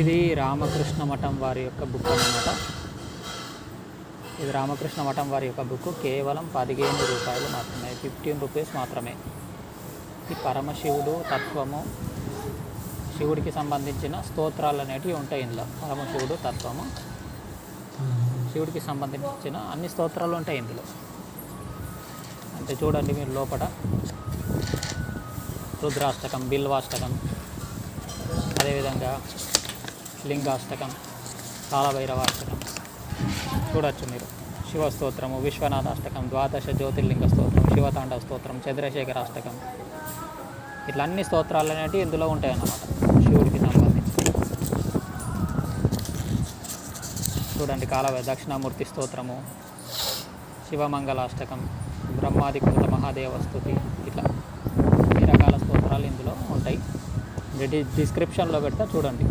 ఇది రామకృష్ణ మఠం వారి యొక్క బుక్ అన్నమాట. ఇది రామకృష్ణ మఠం వారి యొక్క బుక్. కేవలం పదిహేను రూపాయలు మాత్రమే ఫిఫ్టీన్ రూపీస్ మాత్రమే. ఈ పరమశివుడు తత్వము శివుడికి సంబంధించిన స్తోత్రాలు అనేటివి ఉంటాయి ఇందులో. పరమశివుడు తత్వము శివుడికి సంబంధించిన అన్ని స్తోత్రాలు ఉంటాయి ఇందులో. అంటే చూడండి మీరు లోపల రుద్రాష్టకం బిల్వాష్టకం అదేవిధంగా లింగాష్టకం కాలభైరవాష్టకం. చూడొచ్చు మీరు. శివస్తోత్రము విశ్వనాథాష్టకం ద్వాదశ జ్యోతిర్లింగ స్తోత్రం శివతాండవ స్తోత్రం చంద్రశేఖర అష్టకం ఇట్లా అన్ని స్తోత్రాలు అనేవి ఇందులో ఉంటాయి అన్నమాట శివుడికి సంబంధించి. చూడండి కాలభై దక్షిణామూర్తి స్తోత్రము శివమంగళాష్టకం బ్రహ్మాధికృత మహాదేవ స్థుతి ఇట్లా ఈ రకాల స్తోత్రాలు ఇందులో ఉంటాయి. డిస్క్రిప్షన్లో పెడతా చూడండి.